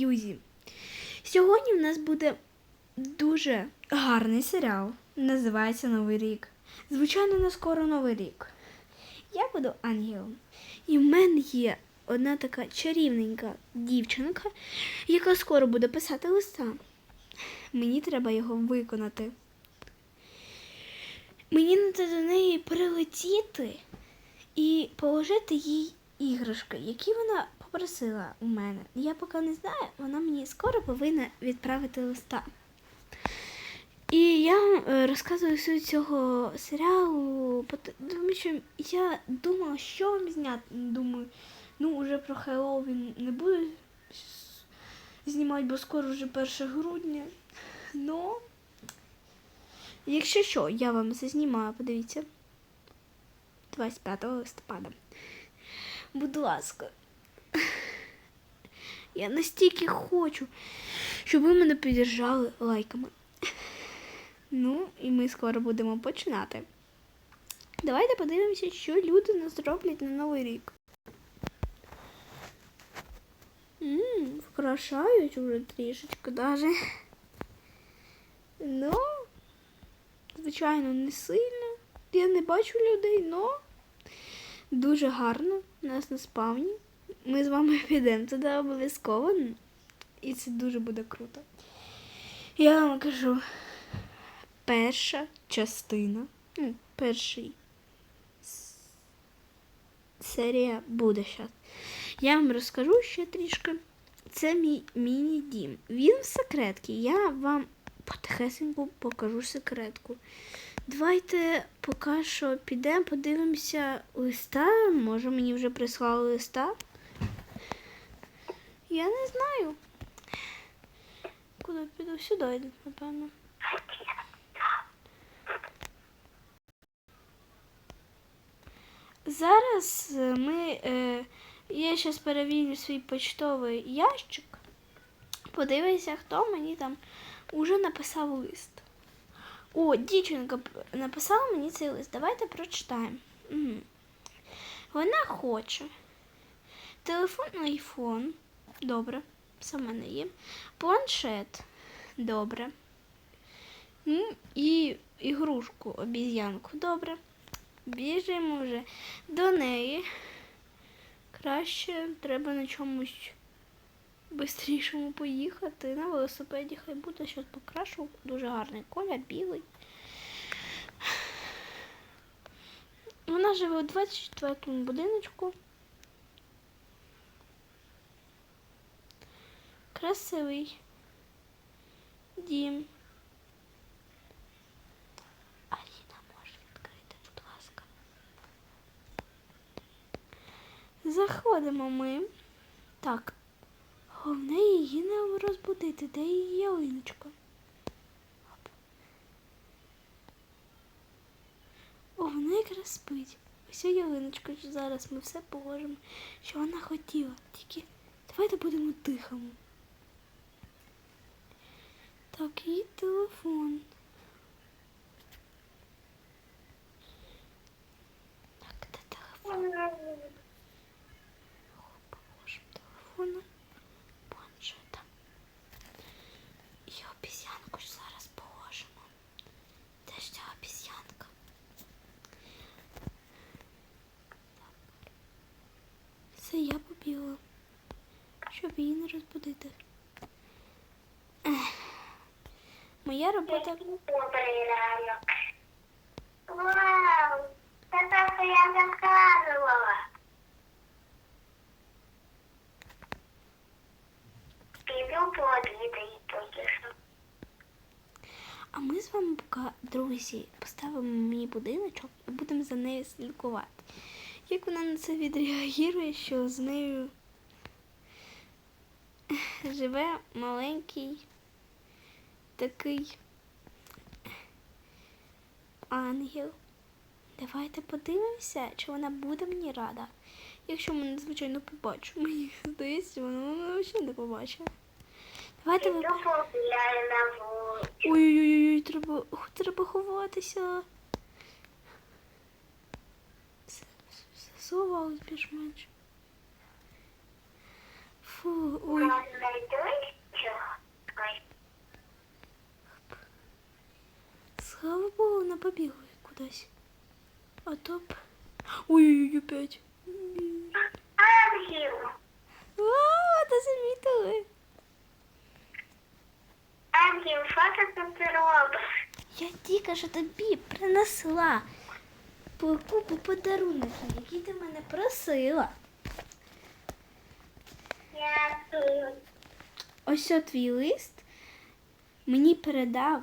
Юзі. Сьогодні в нас буде дуже гарний серіал. Називається Новий рік. Звичайно, не скоро Новий рік. Я буду ангелом. І в мене є одна така чарівненька дівчинка, яка скоро буде писати листа. Мені треба його виконати. Мені треба до неї прилетіти і положити їй іграшки, які вона попросила у мене. Я поки не знаю, вона мені скоро повинна відправити листа. І я е, розказую суть цього серіалу, тому що я думала, що вам зняти. Думаю, ну вже про Хеллоуін не буду знімати, бо скоро вже 1 грудня. Ну, якщо що, я вам це знімаю, подивіться. 25 листопада. Будь ласка. Я настільки хочу, щоб ви мене піддержали лайками. Ну, і ми скоро будемо починати. Давайте подивимося, що люди нас роблять на Новий рік. Ммм, вкрашають уже трішечки даже. Ну, звичайно, не сильно. Я не бачу людей, але дуже гарно у нас на спавні. Ми з вами підемо туди обов'язково. І це дуже буде круто. Я вам кажу, перша частина, ну, перший серія буде зараз. Я вам розкажу ще трішки. Це мій міні-дім. Він в секретці. Я вам потихесеньку покажу секретку. Давайте поки що підемо, подивимося листа. Може мені вже прислали листа. Я не знаю. Куди піду? Сюди йду, напевно. Зараз е, ми. Е, я зараз перевірю свій почтовий ящик. Подивися, хто мені там уже написав лист. О, дівчинка написала мені цей лист. Давайте прочитаємо. Угу. Вона хоче. Телефон iPhone. Добре. Все в мене є. Планшет. Добре. Ну, і ігрушку, обіз'янку. Добре. Біжимо вже до неї. Краще треба на чомусь бистрішому поїхати. На велосипеді хай буде щось покрашу. Дуже гарний колір, білий. Вона живе у 24-му будиночку. Красивий дім. Аліна, можеш відкрити, будь ласка. Заходимо ми. Так. Головне її не розбудити. Де її ялиночка? О, вона якраз спить. Ось ялиночка. Зараз ми все положимо, що вона хотіла. Тільки давайте будемо тихому. Так, і телефон. Так, де телефон? Положимо телефону, планшета. І обіз'янку ж зараз положимо. Де ж ця обіз'янка? Все, я побігла, щоб її не розбудити. Моя робота. Добрий ранок. Вау! Це те, що я заказувала. Піду пообідаю поки що. А ми з вами поки, друзі, поставимо мій будиночок і будемо за нею слідкувати. Як вона на це відреагує, що з нею живе маленький такий ангел. Давайте подивимося, чи вона буде мені рада. Якщо мене, звичайно, побачить. Мені здається, вона мене взагалі не побачить. Давайте ви. Ой-ой-ой, треба, треба ховатися. Все, все більш-менш. Фу, ой. Може, знайду якась. А то б. Ой-ой-ой, опять. Ангел. О, та замітили. Ангел, що ти тут робиш? Я тільки що тобі принесла по купу подарунків, які ти мене просила. Дякую. Ось от твій лист мені передав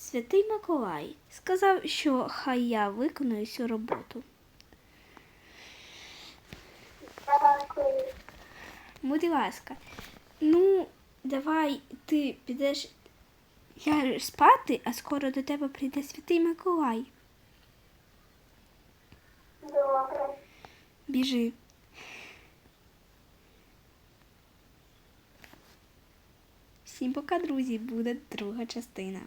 святий Миколай. Сказав, що хай я виконую цю роботу. Дякую. Будь ласка, ну, давай ти підеш ляжеш спати, а скоро до тебе прийде святий Миколай. Добре. Біжи. Всім пока, друзі, буде друга частина.